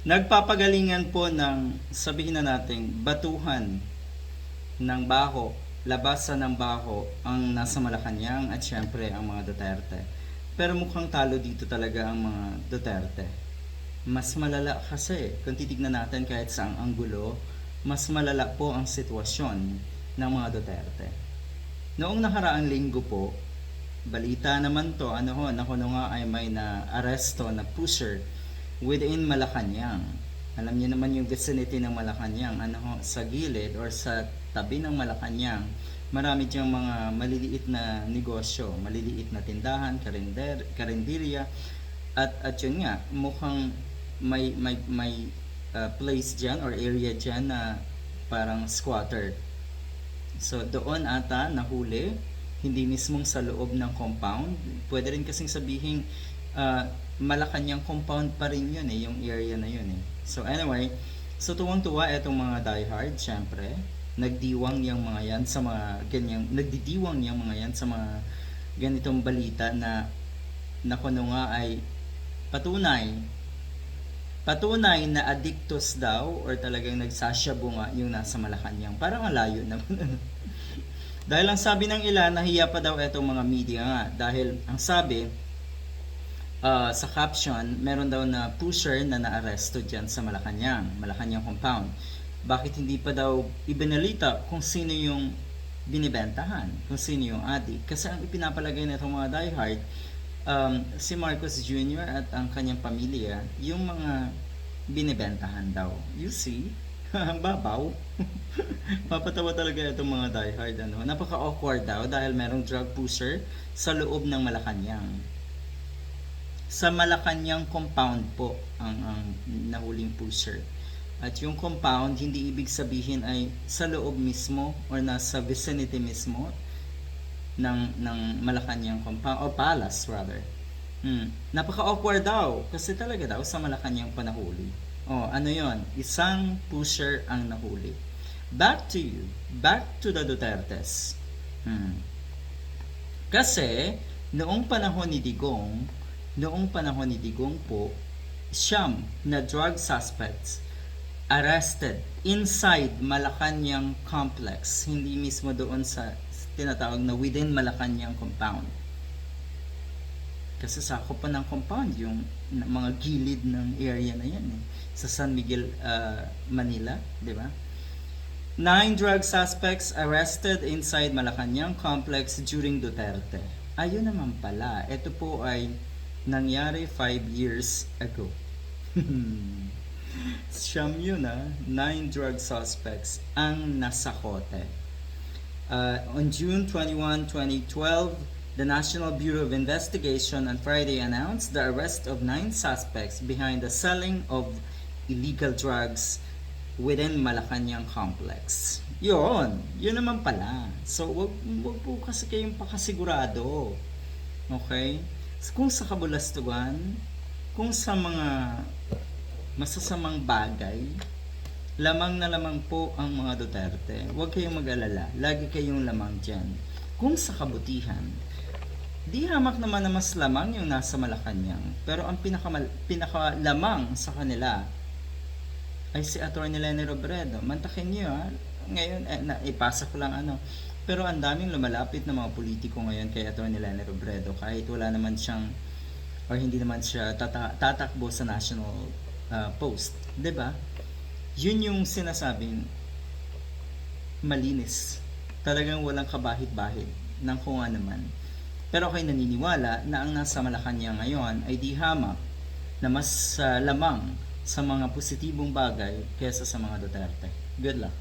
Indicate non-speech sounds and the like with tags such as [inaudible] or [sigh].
Nagpapagalingan po ng sabihin na nating batuhan ng baho, labasan ng baho ang nasa Malacanang at syempre ang mga Duterte. Pero mukhang talo dito talaga ang mga Duterte. Mas malala kasi kung titignan natin kahit saang anggulo, mas malala po ang sitwasyon ng mga Duterte. Noong nakaraang linggo po, balita naman to, ano ho, na kuno nga ay may na aresto na pusher within Malacanang. Alam niyo naman yung vicinity ng Malacanang, ano ho, sa gilid or sa tabi ng Malacanang, marami diyang mga maliliit na negosyo, maliliit na tindahan, karinder, karinderya, at at yun nga, mukhang may may may uh, place diyan or area diyan na parang squatter. So doon ata nahuli, hindi mismong sa loob ng compound. Pwede rin kasing sabihin uh, Malacanang compound pa rin yun eh, yung area na yun eh. So anyway, so tuwang-tuwa itong mga diehard, syempre. Nagdiwang yung mga yan sa mga ganyang, nagdidiwang yung mga yan sa mga ganitong balita na na kuno nga ay patunay patunay na addictus daw or talagang nagsasyabu nga yung nasa Malacanang. Parang ang layo naman. [laughs] dahil ang sabi ng ilan, nahiya pa daw itong mga media nga. Dahil ang sabi, uh, sa caption, meron daw na pusher na naaresto dyan sa Malacanang, Malacanang compound. Bakit hindi pa daw ibinalita kung sino yung binibentahan, kung sino yung adik? Kasi ang ipinapalagay na itong mga diehard, um, si Marcos Jr. at ang kanyang pamilya, yung mga binibentahan daw. You see? [laughs] Babaw. [laughs] Papatawa talaga itong mga diehard. Ano? Napaka-awkward daw dahil merong drug pusher sa loob ng Malacanang. Sa Malacanang compound po ang, ang nahuling pusher. At yung compound, hindi ibig sabihin ay sa loob mismo or nasa vicinity mismo ng ng Malacanang compound o palace rather. Hmm. Napaka-awkward daw kasi talaga daw sa Malacanang panahuli. Oh, ano 'yon? Isang pusher ang nahuli. Back to you. Back to the Dutertes. Hmm. Kasi noong panahon ni Digong, noong panahon ni Digong po, siyam na drug suspects arrested inside Malacanang complex, hindi mismo doon sa tinatawag na within Malacanang compound. Kasi sakop pa ng compound yung mga gilid ng area na yan eh. Sa San Miguel, uh, Manila, di ba? Nine drug suspects arrested inside Malacanang complex during Duterte. Ayun naman pala, ito po ay nangyari five years ago. [laughs] Siyam yun ah, nine drug suspects ang nasakote. Uh, on June 21, 2012, the National Bureau of Investigation on Friday announced the arrest of nine suspects behind the selling of illegal drugs within Malacanang complex. Yun, yun naman pala. So, wag, wag po kasi kayong pakasigurado. Okay? Kung sa kabulastugan, kung sa mga masasamang bagay, lamang na lamang po ang mga Duterte. Huwag kayong mag-alala. Lagi kayong lamang dyan. Kung sa kabutihan, di hamak naman na mas lamang yung nasa Malacanang. Pero ang pinaka pinakalamang sa kanila ay si Atty. Lenny Robredo. Mantakin niyo ha. Ngayon, eh, na, ipasa ko lang ano. Pero ang daming lumalapit na mga politiko ngayon kay Atty. Lenny Robredo kahit wala naman siyang or hindi naman siya tata- tatakbo sa national uh, post. ba? Yun yung sinasabing malinis. Talagang walang kabahit-bahit ng kung ano man. Pero ako'y naniniwala na ang nasa Malacanang ngayon ay di hamak na mas uh, lamang sa mga positibong bagay kaysa sa mga Duterte. Good luck.